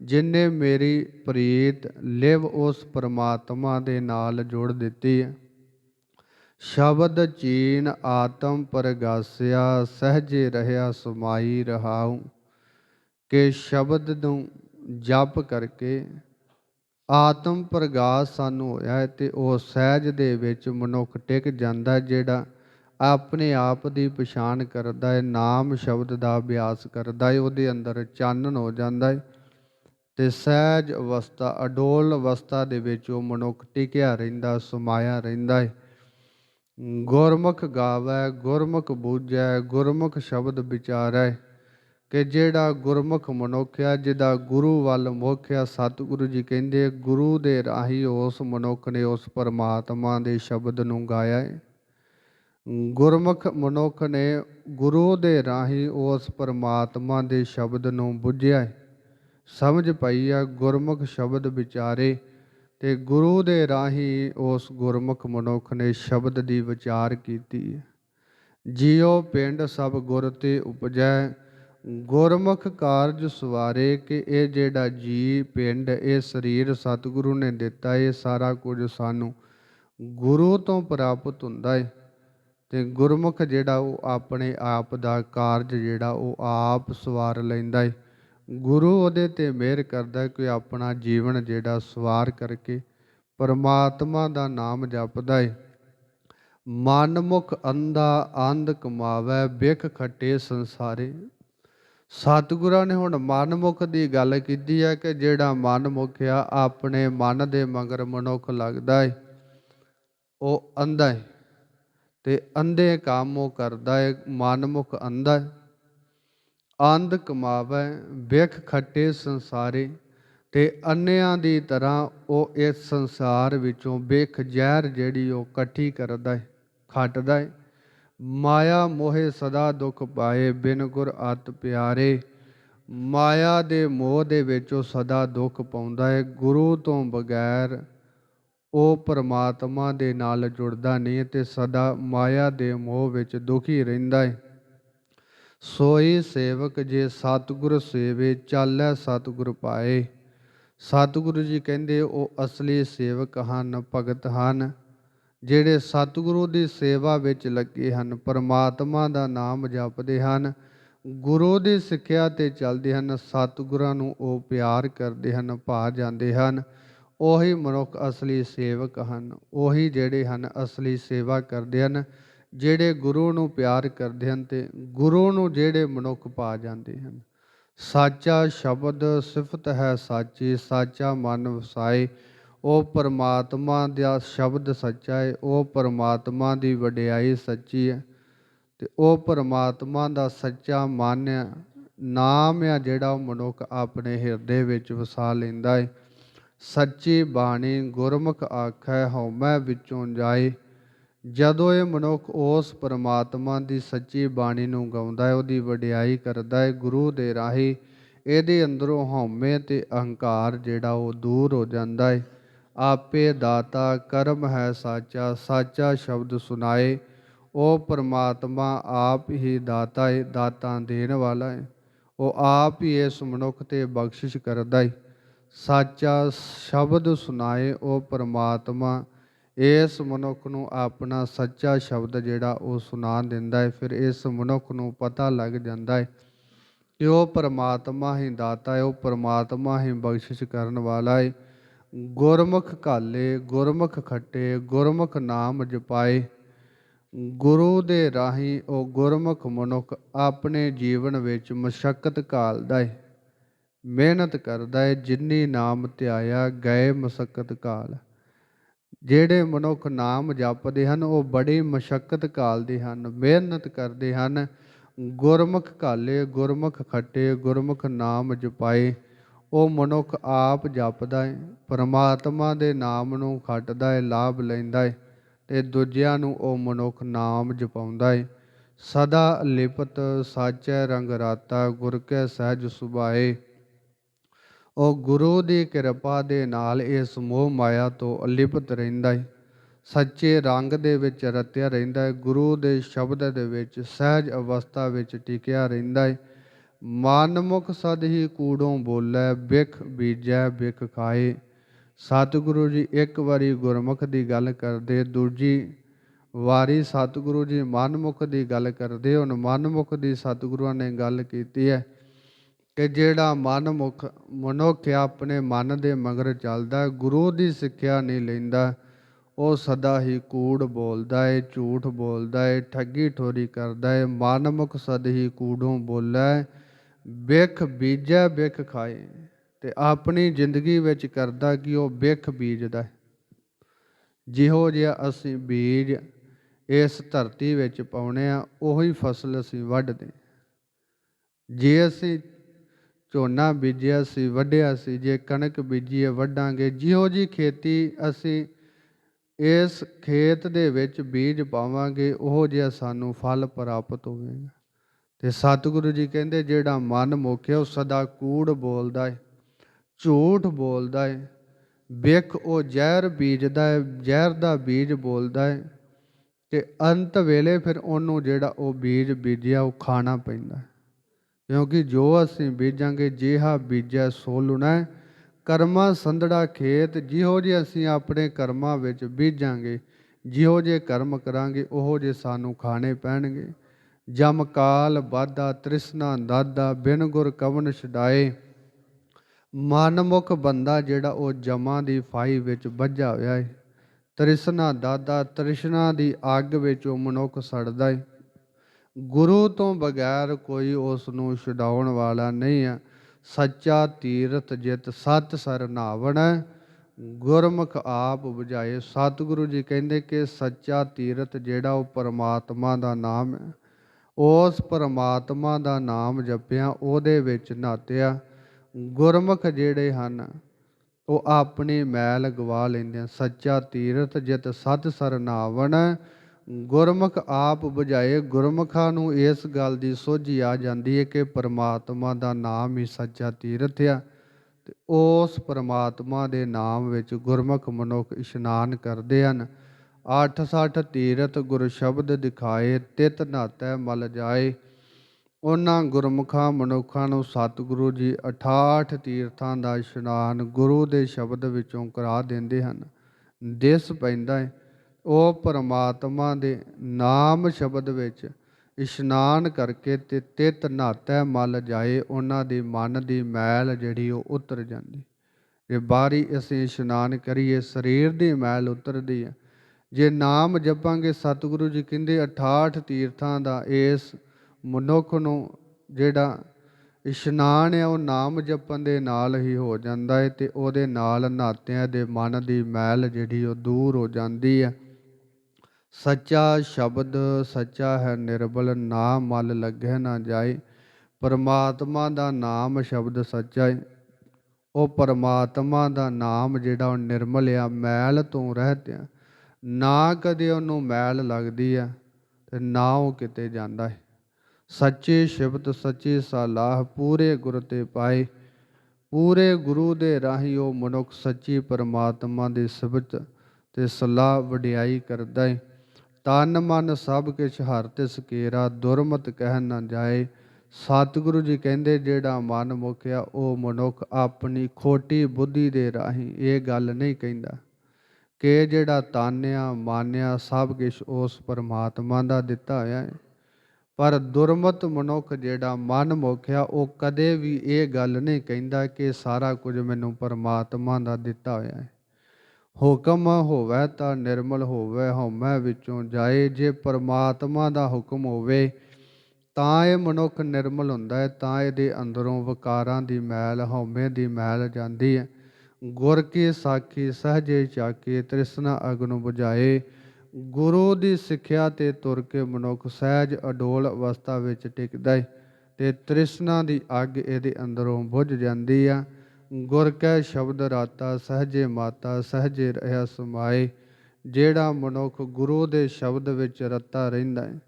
[SPEAKER 1] ਜਿਨੇ ਮੇਰੀ ਪ੍ਰੀਤ ਲਿਵ ਉਸ ਪਰਮਾਤਮਾ ਦੇ ਨਾਲ ਜੋੜ ਦਿੱਤੀ ਹੈ ਸ਼ਬਦ ਚੀਨ ਆਤਮ ਪਰਗਾਸਿਆ, ਸਹਜੇ ਰਹਿਆ ਸਮਾਈ ਰਹਾਉ। ਕਿ ਸ਼ਬਦ ਨੂੰ ਜਪ ਕਰਕੇ ਆਤਮ ਪ੍ਰਗਾਸ ਸਾਨੂੰ ਹੋਇਆ ਹੈ ਤੇ ਉਹ ਸਹਿਜ ਦੇ ਵਿੱਚ ਮਨੁੱਖ ਟਿਕ ਜਾਂਦਾ ਹੈ, ਜਿਹੜਾ ਆਪਣੇ ਆਪ ਦੀ ਪਛਾਣ ਕਰਦਾ ਹੈ, ਨਾਮ ਸ਼ਬਦ ਦਾ ਅਭਿਆਸ ਕਰਦਾ ਹੈ, ਉਹਦੇ ਅੰਦਰ ਚਾਨਣ ਹੋ ਜਾਂਦਾ ਹੈ ਤੇ ਸਹਿਜ ਅਵਸਥਾ, ਅਡੋਲ ਅਵਸਥਾ ਦੇ ਵਿੱਚ ਉਹ ਮਨੁੱਖ ਟਿਕਿਆ ਰਹਿੰਦਾ, ਸਮਾਇਆ ਰਹਿੰਦਾ ਹੈ। ਗੁਰਮੁਖ ਗਾਵੈ, ਗੁਰਮੁਖ ਬੂਝੈ, ਗੁਰਮੁਖ ਸ਼ਬਦ ਵਿਚਾਰੈ। ਕਿ ਜਿਹੜਾ ਗੁਰਮੁਖ ਮਨੁੱਖ ਆ ਜਿਹਦਾ ਗੁਰੂ ਵੱਲ ਮੁਖ ਆ ਸਤਿਗੁਰੂ ਜੀ ਕਹਿੰਦੇ ਗੁਰੂ ਦੇ ਰਾਹੀਂ ਉਸ ਮਨੁੱਖ ਨੇ ਉਸ ਪਰਮਾਤਮਾ ਦੇ ਸ਼ਬਦ ਨੂੰ ਗਾਇਆ ਹੈ ਗੁਰਮੁਖ ਮਨੁੱਖ ਨੇ ਗੁਰੂ ਦੇ ਰਾਹੀਂ ਉਸ ਪਰਮਾਤਮਾ ਦੇ ਸ਼ਬਦ ਨੂੰ ਬੁੱਝਿਆ ਹੈ। ਸਮਝ ਪਈ ਆ ਗੁਰਮੁਖ ਸ਼ਬਦ ਵਿਚਾਰੇ ਤੇ ਗੁਰੂ ਦੇ ਰਾਹੀਂ ਉਸ ਗੁਰਮੁਖ ਮਨੁੱਖ ਨੇ ਸ਼ਬਦ ਦੀ ਵਿਚਾਰ ਕੀਤੀ ਹੈ ਪਿੰਡ ਸਭ ਗੁਰ ਤੇ ਉਪਜੈ ਗੁਰਮੁਖ ਕਾਰਜ ਸਵਾਰੇ ਕਿ ਇਹ ਜਿਹੜਾ ਜੀ ਪਿੰਡ, ਇਹ ਸਰੀਰ ਸਤਿਗੁਰੂ ਨੇ ਦਿੱਤਾ, ਇਹ ਸਾਰਾ ਕੁਝ ਸਾਨੂੰ ਗੁਰੂ ਤੋਂ ਪ੍ਰਾਪਤ ਹੁੰਦਾ ਹੈ ਤੇ ਗੁਰਮੁਖ ਜਿਹੜਾ ਉਹ ਆਪਣੇ ਆਪ ਦਾ ਕਾਰਜ ਜਿਹੜਾ ਉਹ ਆਪ ਸਵਾਰ ਲੈਂਦਾ ਹੈ ਗੁਰੂ ਉਹਦੇ ਤੇ ਮਿਹਰ ਕਰਦਾ ਕਿ ਆਪਣਾ ਜੀਵਨ ਜਿਹੜਾ ਸਵਾਰ ਕਰਕੇ ਪਰਮਾਤਮਾ ਦਾ ਨਾਮ ਜਪਦਾ ਹੈ ਮਨਮੁਖ ਅੰਧਾ ਅੰਧ ਕਮਾਵੇ, ਬਿਖ ਖੱਟੇ ਸੰਸਾਰੇ। ਸਤਿਗੁਰਾਂ ਨੇ ਹੁਣ ਮਨਮੁਖ ਦੀ ਗੱਲ ਕੀਤੀ ਹੈ ਕਿ ਜਿਹੜਾ ਮਨ ਮੁਖ ਆ ਆਪਣੇ ਮਨ ਦੇ ਮਗਰ ਮਨੁੱਖ ਲੱਗਦਾ ਹੈ ਉਹ ਅੰਧਾ ਹੈ ਤੇ ਅੰਧੇ ਕੰਮ ਉਹ ਕਰਦਾ ਹੈ ਮਨ ਮੁਖ ਅੰਧਾ ਹੈ ਅੰਧ ਕਮਾਵੇ ਬਿਖ ਖੱਟੇ ਸੰਸਾਰੇ ਤੇ ਅੰਨਿਆਂ ਦੀ ਤਰ੍ਹਾਂ ਉਹ ਇਸ ਸੰਸਾਰ ਵਿੱਚੋਂ ਬਿਖ ਜ਼ਹਿਰ ਜਿਹੜੀ ਉਹ ਇਕੱਠੀ ਕਰਦਾ ਹੈ ਖੱਟਦਾ ਹੈ ਮਾਇਆ ਮੋਹਿ ਸਦਾ ਦੁਖ ਪਾਏ, ਬਿਨ ਗੁਰ ਅਤ ਪਿਆਰੇ। ਮਾਇਆ ਦੇ ਮੋਹ ਦੇ ਵਿੱਚ ਉਹ ਸਦਾ ਦੁੱਖ ਪਾਉਂਦਾ ਹੈ ਗੁਰੂ ਤੋਂ ਬਗੈਰ ਉਹ ਪਰਮਾਤਮਾ ਦੇ ਨਾਲ ਜੁੜਦਾ ਨਹੀਂ ਤੇ ਸਦਾ ਮਾਇਆ ਦੇ ਮੋਹ ਵਿੱਚ ਦੁਖੀ ਰਹਿੰਦਾ ਹੈ ਸੋਈ ਸੇਵਕ ਜੇ ਸਤਿਗੁਰ ਸੇਵੇ, ਚਾਲੈ ਸਤਿਗੁਰ ਪਾਏ। ਸਤਿਗੁਰੂ ਜੀ ਕਹਿੰਦੇ, ਉਹ ਅਸਲੀ ਸੇਵਕ ਹਨ, ਭਗਤ ਹਨ। ਜਿਹੜੇ ਸਤਿਗੁਰੂ ਦੀ ਸੇਵਾ ਵਿੱਚ ਲੱਗੇ ਹਨ, ਪਰਮਾਤਮਾ ਦਾ ਨਾਮ ਜਪਦੇ ਹਨ, ਗੁਰੂ ਦੀ ਸਿੱਖਿਆ ਤੇ ਚੱਲਦੇ ਹਨ, ਸਤਿਗੁਰਾਂ ਨੂੰ ਉਹ ਪਿਆਰ ਕਰਦੇ ਹਨ ਭਾ ਜਾਂਦੇ ਹਨ। ਉਹੀ ਮਨੁੱਖ ਅਸਲੀ ਸੇਵਕ ਹਨ, ਉਹੀ ਜਿਹੜੇ ਹਨ ਅਸਲੀ ਸੇਵਾ ਕਰਦੇ ਹਨ, ਜਿਹੜੇ ਗੁਰੂ ਨੂੰ ਪਿਆਰ ਕਰਦੇ ਹਨ ਤੇ ਗੁਰੂ ਨੂੰ ਜਿਹੜੇ ਮਨੁੱਖ ਪਾ ਜਾਂਦੇ ਹਨ। ਸਾਚਾ ਸ਼ਬਦ ਸਿਫਤ ਹੈ ਸਾਚੀ, ਸਾਚਾ ਮਨ ਵਸਾਏ ਉਹ ਪਰਮਾਤਮਾ ਦਾ ਸ਼ਬਦ ਸੱਚਾ ਹੈ ਉਹ ਪਰਮਾਤਮਾ ਦੀ ਵਡਿਆਈ ਸੱਚੀ ਹੈ ਤੇ ਉਹ ਪਰਮਾਤਮਾ ਦਾ ਸੱਚਾ ਮਨ ਆ, ਨਾਮ ਆ ਜਿਹੜਾ ਉਹ ਮਨੁੱਖ ਆਪਣੇ ਹਿਰਦੇ ਵਿੱਚ ਵਸਾ ਲੈਂਦਾ ਹੈ ਸੱਚੀ ਬਾਣੀ ਗੁਰਮੁਖ ਆਖੈ, ਹਉਮੈ ਵਿੱਚੋਂ ਜਾਏ। ਜਦੋਂ ਇਹ ਮਨੁੱਖ ਉਸ ਪਰਮਾਤਮਾ ਦੀ ਸੱਚੀ ਬਾਣੀ ਨੂੰ ਗਾਉਂਦਾ ਹੈ ਉਹਦੀ ਵਡਿਆਈ ਕਰਦਾ ਹੈ ਗੁਰੂ ਦੇ ਰਾਹੀਂ, ਇਹਦੇ ਅੰਦਰੋਂ ਹਉਮੈ ਤੇ ਅਹੰਕਾਰ ਜਿਹੜਾ ਉਹ ਦੂਰ ਹੋ ਜਾਂਦਾ ਹੈ ਆਪੇ ਦਾਤਾ ਕਰਮ ਹੈ ਸਾਚਾ ਸਾਚਾ ਸ਼ਬਦ ਸੁਨਾਏ ਉਹ ਪਰਮਾਤਮਾ ਆਪ ਹੀ ਦਾਤਾ ਹੈ ਦਾਤਾ ਦੇਣ ਵਾਲਾ ਹੈ ਉਹ ਆਪ ਹੀ ਇਸ ਮਨੁੱਖ ਤੇ ਬਖਸ਼ਿਸ਼ ਕਰਦਾ ਹੈ ਸਾਚਾ ਸ਼ਬਦ ਸੁਨਾਏ ਉਹ ਪਰਮਾਤਮਾ, ਇਸ ਮਨੁੱਖ ਨੂੰ ਆਪਣਾ ਸੱਚਾ ਸ਼ਬਦ ਜਿਹੜਾ ਉਹ ਸੁਣਾ ਦਿੰਦਾ ਹੈ ਫਿਰ ਇਸ ਮਨੁੱਖ ਨੂੰ ਪਤਾ ਲੱਗ ਜਾਂਦਾ ਹੈ ਕਿ ਉਹ ਪਰਮਾਤਮਾ ਹੀ ਦਾਤਾ ਹੈ ਉਹ ਪਰਮਾਤਮਾ ਹੀ ਬਖਸ਼ਿਸ਼ ਕਰਨ ਵਾਲਾ ਹੈ ਗੁਰਮੁਖ ਕਾਲੇ ਗੁਰਮੁਖ ਖੱਟੇ, ਗੁਰਮੁਖ ਨਾਮ ਜਪਾਏ। ਗੁਰੂ ਦੇ ਰਾਹੀਂ ਉਹ ਗੁਰਮੁਖ ਮਨੁੱਖ ਆਪਣੇ ਜੀਵਨ ਵਿੱਚ ਮਸ਼ਕਤ ਘਾਲਦਾ ਹੈ ਮਿਹਨਤ ਕਰਦਾ ਹੈ ਜਿੰਨੀ ਨਾਮ ਧਿਆਇਆ, ਗਏ ਮਸਕਤ ਕਾਲ ਜਿਹੜੇ ਮਨੁੱਖ ਨਾਮ ਜਪਦੇ ਹਨ, ਉਹ ਬੜੀ ਮਸ਼ਕਤ ਘਾਲਦੇ ਹਨ, ਮਿਹਨਤ ਕਰਦੇ ਹਨ। ਗੁਰਮੁਖ ਕਾਲੇ ਗੁਰਮੁਖ ਖੱਟੇ, ਗੁਰਮੁਖ ਨਾਮ ਜਪਾਏ। ਉਹ ਮਨੁੱਖ ਆਪ ਜਪਦਾ ਹੈ ਪਰਮਾਤਮਾ ਦੇ ਨਾਮ ਨੂੰ ਖੱਟਦਾ ਹੈ ਲਾਭ ਲੈਂਦਾ ਹੈ ਤੇ ਦੂਜਿਆਂ ਨੂੰ ਉਹ ਮਨੁੱਖ ਨਾਮ ਜਪਾਉਂਦਾ ਹੈ ਸਦਾ ਲਿਪਤ ਸਾਚੈ ਰੰਗ ਰਾਤਾ, ਗੁਰ ਕੈ ਸਹਿਜ ਸੁਭਾਏ। ਉਹ ਗੁਰੂ ਦੀ ਕਿਰਪਾ ਦੇ ਨਾਲ ਇਸ ਮੋਹ ਮਾਇਆ ਤੋਂ ਅਲਿਪਤ ਰਹਿੰਦਾ ਹੈ ਸੱਚੇ ਰੰਗ ਦੇ ਵਿੱਚ ਰਤਿਆ ਰਹਿੰਦਾ ਹੈ ਗੁਰੂ ਦੇ ਸ਼ਬਦ ਦੇ ਵਿੱਚ ਸਹਿਜ ਅਵਸਥਾ ਵਿੱਚ ਟਿਕਿਆ ਰਹਿੰਦਾ ਹੈ ਮਨਮੁਖ ਸਦ ਹੀ ਕੂੜੋਂ ਬੋਲੇ ਬਿਖ ਬੀਜੈ ਬਿਖ ਖਾਏ। ਸਤਿਗੁਰੂ ਜੀ ਇੱਕ ਵਾਰੀ ਗੁਰਮੁਖ ਦੀ ਗੱਲ ਕਰਦੇ, ਦੂਜੀ ਵਾਰੀ ਸਤਿਗੁਰੂ ਜੀ ਮਨਮੁਖ ਦੀ ਗੱਲ ਕਰਦੇ, ਹੁਣ ਮਨਮੁਖ ਦੀ ਸਤਿਗੁਰੂਆਂ ਨੇ ਗੱਲ ਕੀਤੀ ਹੈ ਕਿ ਜਿਹੜਾ ਮਨਮੁਖ ਮਨੁੱਖ ਆਪਣੇ ਮਨ ਦੇ ਮਗਰ ਚੱਲਦਾ, ਗੁਰੂ ਦੀ ਸਿੱਖਿਆ ਨਹੀਂ ਲੈਂਦਾ, ਉਹ ਸਦਾ ਹੀ ਕੂੜ ਬੋਲਦਾ ਏ, ਝੂਠ ਬੋਲਦਾ ਏ, ਠੱਗੀ ਠੋਰੀ ਕਰਦਾ ਏ। ਮਨਮੁਖ ਸਦ ਹੀ ਕੂੜੋਂ ਬੋਲੇ ਬਿਖ ਬੀਜੈ, ਬਿਖ ਖਾਏ। ਤੇ ਆਪਣੀ ਜ਼ਿੰਦਗੀ ਵਿੱਚ ਕਰਦਾ ਕਿ ਉਹ ਬਿਖ ਬੀਜਦਾ ਜਿਹੋ ਜਿਹਾ ਅਸੀਂ ਬੀਜ ਇਸ ਧਰਤੀ ਵਿੱਚ ਪਾਉਣੇ ਆ, ਉਹੀ ਫਸਲ ਅਸੀਂ ਵੱਢਦੇ ਜੇ ਅਸੀਂ ਝੋਨਾ ਬੀਜਿਆ ਸੀ, ਵੱਢਿਆ ਸੀ, ਜੇ ਕਣਕ ਬੀਜੀ ਹੈ, ਵੱਢਾਂਗੇ। ਜਿਹੋ ਜੀ ਖੇਤੀ ਅਸੀਂ ਇਸ ਖੇਤ ਦੇ ਵਿੱਚ ਬੀਜ ਪਾਵਾਂਗੇ, ਉਹੋ ਜਿਹਾ ਸਾਨੂੰ ਫਲ ਪ੍ਰਾਪਤ ਹੋਵੇਗਾ। ਤੇ ਸਤਿਗੁਰੂ ਜੀ ਕਹਿੰਦੇ, ਜਿਹੜਾ ਮਨ ਮੁਖਿਆ, ਉਹ ਸਦਾ ਕੂੜ ਬੋਲਦਾ ਹੈ ਝੂਠ ਬੋਲਦਾ ਹੈ ਵੇਖ, ਉਹ ਜ਼ਹਿਰ ਬੀਜਦਾ ਹੈ ਜ਼ਹਿਰ ਦਾ ਬੀਜ ਬੋਲਦਾ ਹੈ ਤੇ ਅੰਤ ਵੇਲੇ ਫਿਰ ਉਹਨੂੰ ਜਿਹੜਾ ਉਹ ਬੀਜ ਬੀਜਿਆ, ਉਹ ਖਾਣਾ ਪੈਂਦਾ ਕਿਉਂਕਿ ਜੋ ਅਸੀਂ ਬੀਜਾਂਗੇ, ਜਿਹਾ ਬੀਜਿਆ ਸੋ ਲੁਣਾ ਹੈ। ਕਰਮਾਂ ਸੰਧੜਾ ਖੇਤ, ਜਿਹੋ ਜਿਹੇ ਅਸੀਂ ਆਪਣੇ ਕਰਮਾਂ ਵਿੱਚ ਬੀਜਾਂਗੇ, ਜਿਹੋ ਜਿਹੇ ਕਰਮ ਕਰਾਂਗੇ, ਉਹੋ ਜਿਹੇ ਸਾਨੂੰ ਖਾਣੇ ਪੈਣਗੇ। ਜਮ ਕਾਲ ਬਾਧਾ ਤ੍ਰਿਸ਼ਨਾ ਦਾਦਾ, ਬਿਨ ਗੁਰ ਕਵਨ ਛਡਾਏ। ਮਨਮੁਖ ਬੰਦਾ ਜਿਹੜਾ ਉਹ ਜਮਾਂ ਦੀ ਫਾਈ ਵਿੱਚ ਵੱਜਾ ਹੋਇਆ ਹੈ ਤ੍ਰਿਸ਼ਨਾ ਦਾਦਾ ਤ੍ਰਿਸ਼ਨਾ ਦੀ ਅੱਗ ਵਿੱਚ ਉਹ ਮਨੁੱਖ ਸੜਦਾ ਹੈ ਗੁਰੂ ਤੋਂ ਬਗੈਰ ਕੋਈ ਉਸ ਨੂੰ ਛਡਾਉਣ ਵਾਲਾ ਨਹੀਂ ਹੈ ਸੱਚਾ ਤੀਰਥ ਜਿਤ ਸਤ ਸਰਨਾਵਣ ਗੁਰਮੁਖ ਆਪ 부ਝਾਏ ਸਤਿਗੁਰੂ ਜੀ ਕਹਿੰਦੇ ਕਿ ਸੱਚਾ ਤੀਰਥ ਜਿਹੜਾ ਉਹ ਪਰਮਾਤਮਾ ਦਾ ਨਾਮ ਹੈ ਉਸ ਪਰਮਾਤਮਾ ਦਾ ਨਾਮ ਜਪਿਆ, ਉਹਦੇ ਵਿੱਚ ਨਾਤਿਆ ਗੁਰਮੁਖ ਜਿਹੜੇ ਹਨ, ਉਹ ਆਪਣੀ ਮੈਲ ਗਵਾ ਲੈਂਦੇ ਆ। ਸੱਚਾ ਤੀਰਥ ਜਿਤ ਸਤ ਸਰਨਾਵਣ। ਗੁਰਮੁਖ ਆਪ 부ਝਾਏ ਗੁਰਮੁਖਾਂ ਨੂੰ ਇਸ ਗੱਲ ਦੀ ਸੋਝੀ ਆ ਜਾਂਦੀ ਹੈ ਕਿ ਪਰਮਾਤਮਾ ਦਾ ਨਾਮ ਹੀ ਸੱਚਾ ਤੀਰਥ ਆ ਤੇ ਉਸ ਪਰਮਾਤਮਾ ਦੇ ਨਾਮ ਵਿੱਚ ਗੁਰਮੁਖ ਮਨੁੱਖ ਇਸ਼ਨਾਨ ਕਰਦੇ ਹਨ। 860 ਤੀਰਥ ਗੁਰ ਸ਼ਬਦ ਦਿਖਾਏ, ਤਿਤ ਨਾਤੈ ਮਲ ਜਾਏ। ਉਹਨਾਂ ਗੁਰਮੁਖਾਂ ਮਨੁੱਖਾਂ ਨੂੰ ਸਤਿਗੁਰੂ ਜੀ 68 ਤੀਰਥਾਂ ਦਾ ਇਸ਼ਨਾਨ ਗੁਰੂ ਦੇ ਸ਼ਬਦ ਵਿੱਚੋਂ ਕਰਾ ਦਿੰਦੇ ਹਨ। ਦਿਸ ਪੈਂਦਾ ਹੈ ਉਹ ਪਰਮਾਤਮਾ ਦੇ ਨਾਮ ਸ਼ਬਦ ਵਿੱਚ ਇਸ਼ਨਾਨ ਕਰਕੇ ਤੇ ਤਿਤ ਨਾਤੈ ਮਲ ਜਾਏ, ਉਹਨਾਂ ਦੀ ਮਨ ਦੀ ਮੈਲ ਜਿਹੜੀ ਉਹ ਉਤਰ ਜਾਂਦੀ। ਜੇ ਬਾਰੀ ਅਸੀਂ ਇਸ਼ਨਾਨ ਕਰੀਏ, ਸਰੀਰ ਦੀ ਮੈਲ ਉਤਰਦੀ ਹੈ ਜੇ ਨਾਮ ਜਪਾਂਗੇ ਸਤਿਗੁਰੂ ਜੀ ਕਹਿੰਦੇ 68 ਤੀਰਥਾਂ ਦਾ ਇਸ ਮਨੁੱਖ ਨੂੰ ਜਿਹੜਾ ਇਸ਼ਨਾਨ ਹੈ, ਉਹ ਨਾਮ ਜਪਣ ਦੇ ਨਾਲ ਹੀ ਹੋ ਜਾਂਦਾ ਹੈ ਤੇ ਉਹਦੇ ਨਾਲ ਨਾਤਿਆਂ ਦੇ ਮਨ ਦੀ ਮੈਲ ਜਿਹੜੀ ਉਹ ਦੂਰ ਹੋ ਜਾਂਦੀ ਹੈ। ਸੱਚਾ ਸ਼ਬਦ ਸੱਚਾ ਹੈ, ਨਿਰਬਲ ਨਾ ਮਲ ਲੱਗੈ ਨਾ ਜਾਏ। ਪਰਮਾਤਮਾ ਦਾ ਨਾਮ ਸ਼ਬਦ ਸੱਚਾ ਹੈ। ਉਹ ਪਰਮਾਤਮਾ ਦਾ ਨਾਮ ਜਿਹੜਾ ਉਹ ਨਿਰਮਲ ਆ, ਮੈਲ ਤੋਂ ਰਹਿਤ ਆ। ਨਾ ਕਦੇ ਉਹਨੂੰ ਮੈਲ ਲੱਗਦੀ ਆ ਤੇ ਨਾ ਉਹ ਕਿਤੇ ਜਾਂਦਾ ਹੈ ਸੱਚੇ ਸ਼ਬਦ ਸੱਚੀ ਸਲਾਹ ਪੂਰੇ ਗੁਰ ਤੇ ਪਾਏ। ਪੂਰੇ ਗੁਰੂ ਦੇ ਰਾਹੀਂ ਉਹ ਮਨੁੱਖ ਸੱਚੀ ਪਰਮਾਤਮਾ ਦੇ ਸਿਫਤ ਤੇ ਸਲਾਹ ਵਡਿਆਈ ਕਰਦਾ ਹੈ ਤਨ ਮਨ ਸਭ ਕਿਛ ਹਰ ਤਿਸ ਕੇਰਾ ਦੁਰਮਤ ਕਹਿ ਨਾ ਜਾਏ। ਸਤਿਗੁਰੂ ਜੀ ਕਹਿੰਦੇ ਜਿਹੜਾ ਮਨ ਮੁਖਿਆ ਉਹ ਮਨੁੱਖ ਆਪਣੀ ਖੋਟੀ ਬੁੱਧੀ ਦੇ ਰਾਹੀਂ ਇਹ ਗੱਲ ਨਹੀਂ ਕਹਿੰਦਾ। ਕਿ ਜਿਹੜਾ ਤਾਨਿਆ, ਮਾਨਿਆ ਸਭ ਕੁਝ ਉਸ ਪਰਮਾਤਮਾ ਦਾ ਦਿੱਤਾ ਹੋਇਆ ਹੈ। ਪਰ ਦੁਰਮਤ ਮਨੁੱਖ ਜਿਹੜਾ ਮਨ ਮੁਖਿਆ, ਉਹ ਕਦੇ ਵੀ ਇਹ ਗੱਲ ਨਹੀਂ ਕਹਿੰਦਾ ਕਿ ਸਾਰਾ ਕੁਝ ਮੈਨੂੰ ਪਰਮਾਤਮਾ ਦਾ ਦਿੱਤਾ ਹੋਇਆ ਹੈ। ਹੁਕਮ ਹੋਵੇ ਤਾਂ ਨਿਰਮਲ ਹੋਵੇ, ਹਉਮੈ ਵਿੱਚੋਂ ਜਾਏ। ਜੇ ਪਰਮਾਤਮਾ ਦਾ ਹੁਕਮ ਹੋਵੇ, ਤਾਂ ਇਹ ਮਨੁੱਖ ਨਿਰਮਲ ਹੁੰਦਾ ਹੈ, ਤਾਂ ਇਹਦੇ ਅੰਦਰੋਂ ਵਿਕਾਰਾਂ ਦੀ ਮੈਲ, ਹਉਮੈ ਦੀ ਮੈਲ ਜਾਂਦੀ ਹੈ। ਗੁਰ ਕੀ ਸਾਖੀ ਸਹਜੇ ਚਾਕੇ ਤ੍ਰਿਸ਼ਨਾ ਅਗਨ 부ਝਾਏ ਗੁਰੂ ਦੀ ਸਿੱਖਿਆ ਤੇ ਤੁਰ ਕੇ ਮਨੁੱਖ ਸਹਿਜ ਅਡੋਲ ਅਵਸਥਾ ਵਿੱਚ ਟਿਕਦਾ ਹੈ ਤੇ ਤ੍ਰਿਸ਼ਨਾ ਦੀ ਅੱਗ ਇਹਦੇ ਅੰਦਰੋਂ ਬੁਝ ਜਾਂਦੀ ਆ। ਗੁਰ ਕੈ ਸ਼ਬਦ ਰਾਤਾ ਸਹਜੇ ਮਾਤਾ ਸਹਜੇ ਰਹਿਆ ਸਮਾਏ। ਜਿਹੜਾ ਮਨੁੱਖ ਗੁਰੂ ਦੇ ਸ਼ਬਦ ਵਿੱਚ ਰਤਾ ਰਹਿੰਦਾ ਹੈ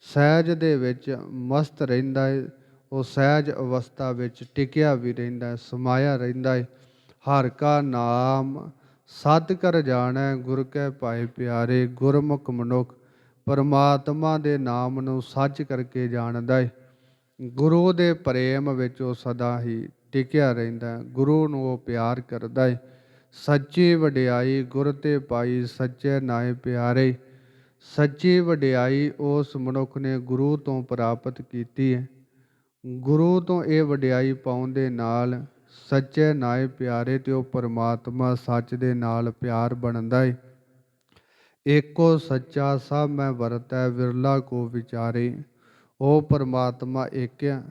[SPEAKER 1] ਸਹਿਜ ਦੇ ਵਿੱਚ ਮਸਤ ਰਹਿੰਦਾ ਹੈ ਉਹ ਸਹਿਜ ਅਵਸਥਾ ਵਿੱਚ ਟਿਕਿਆ ਵੀ ਰਹਿੰਦਾ ਹੈ ਸਮਾਇਆ ਰਹਿੰਦਾ ਹੈ ਹਰ ਕਾ ਨਾਮ, ਸਤ ਕਰ ਜਾਣੈ ਗੁਰ ਕੈ ਪਾਏ ਪਿਆਰੇ, ਗੁਰਮੁਖ ਮਨੁੱਖ, ਪਰਮਾਤਮਾ ਦੇ ਨਾਮ ਨੂੰ ਸੱਚ ਕਰਕੇ ਜਾਣਦਾ ਹੈ ਗੁਰੂ ਦੇ ਪ੍ਰੇਮ ਵਿੱਚ ਉਹ ਸਦਾ ਹੀ ਟਿਕਿਆ ਰਹਿੰਦਾ ਗੁਰੂ ਨੂੰ ਉਹ ਪਿਆਰ ਕਰਦਾ ਹੈ ਸੱਚੀ ਵਡਿਆਈ ਗੁਰ ਤੇ ਪਾਈ ਸੱਚੇ ਨਾਏ ਪਿਆਰੇ, ਸੱਚੀ ਵਡਿਆਈ ਉਸ ਮਨੁੱਖ ਨੇ ਗੁਰੂ ਤੋਂ ਪ੍ਰਾਪਤ ਕੀਤੀ ਹੈ ਗੁਰੂ ਤੋਂ ਇਹ ਵਡਿਆਈ ਪਾਉਣ ਦੇ ਨਾਲ ਸੱਚੇ ਨਾਏ ਪਿਆਰੇ, ਤੇ ਉਹ ਪਰਮਾਤਮਾ ਸੱਚ ਦੇ ਨਾਲ ਪਿਆਰ ਬਣਦਾ ਏ। ਏਕੋ ਸੱਚਾ ਸਭ ਮੈਂ ਵਰਤੈ, ਵਿਰਲਾ ਕੋ ਵਿਚਾਰੇ। ਉਹ ਪਰਮਾਤਮਾ ਇੱਕ ਆ।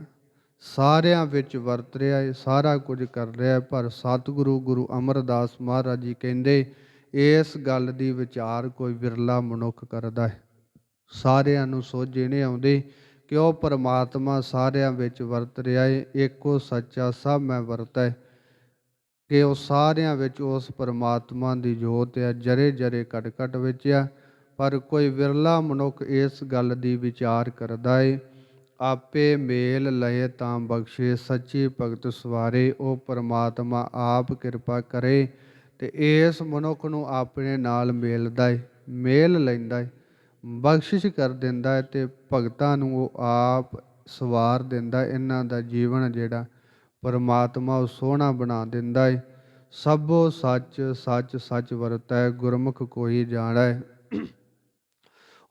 [SPEAKER 1] ਸਾਰਿਆਂ ਵਿੱਚ ਵਰਤ ਰਿਹਾ ਏ, ਸਾਰਾ ਕੁਝ ਕਰ ਰਿਹਾ ਪਰ ਸਤਿਗੁਰੂ ਗੁਰੂ ਅਮਰਦਾਸ ਮਹਾਰਾਜ ਜੀ ਕਹਿੰਦੇ, ਇਸ ਗੱਲ ਦੀ ਵਿਚਾਰ ਕੋਈ ਵਿਰਲਾ ਮਨੁੱਖ ਕਰਦਾ ਹੈ ਸਾਰਿਆਂ ਨੂੰ ਸੋਝੇ ਨਹੀਂ ਆਉਂਦੇ। ਕਿ ਉਹ ਪਰਮਾਤਮਾ ਸਾਰਿਆਂ ਵਿੱਚ ਵਰਤ ਰਿਹਾ ਏ? ਏਕੋ ਸੱਚਾ ਸਭ ਮੈਂ ਵਰਤੈ। ਕਿ ਉਹ ਸਾਰਿਆਂ ਵਿੱਚ ਉਸ ਪਰਮਾਤਮਾ ਦੀ ਜੋਤ ਹੈ ਜਰੇ ਜਰੇ ਘਟ ਘਟ ਵਿੱਚ ਆ। ਪਰ ਕੋਈ ਵਿਰਲਾ ਮਨੁੱਖ ਇਸ ਗੱਲ ਦੀ ਵਿਚਾਰ ਕਰਦਾ ਏ, ਆਪੇ ਮੇਲ ਲਏ ਤਾਂ ਬਖਸ਼ੇ, ਸੱਚੀ ਭਗਤ ਸਵਾਰੇ, ਉਹ ਪਰਮਾਤਮਾ ਆਪ ਕਿਰਪਾ ਕਰੇ ਤੇ ਇਸ ਮਨੁੱਖ ਨੂੰ ਆਪਣੇ ਨਾਲ ਮੇਲਦਾ ਏ, ਮੇਲ ਲੈਂਦਾ ਏ। ਬਖਸ਼ਿਸ਼ ਕਰ ਦਿੰਦਾ ਹੈ ਤੇ ਭਗਤਾਂ ਨੂੰ ਉਹ ਆਪ ਸਵਾਰ ਦਿੰਦਾ ਇਹਨਾਂ ਦਾ ਜੀਵਨ ਜਿਹੜਾ ਪਰਮਾਤਮਾ ਉਹ ਸੋਹਣਾ ਬਣਾ ਦਿੰਦਾ ਹੈ। ਸਭੋ ਸੱਚ ਸੱਚ ਸੱਚ ਵਰਤੈ, ਗੁਰਮੁਖ ਕੋਈ ਜਾਣੈ।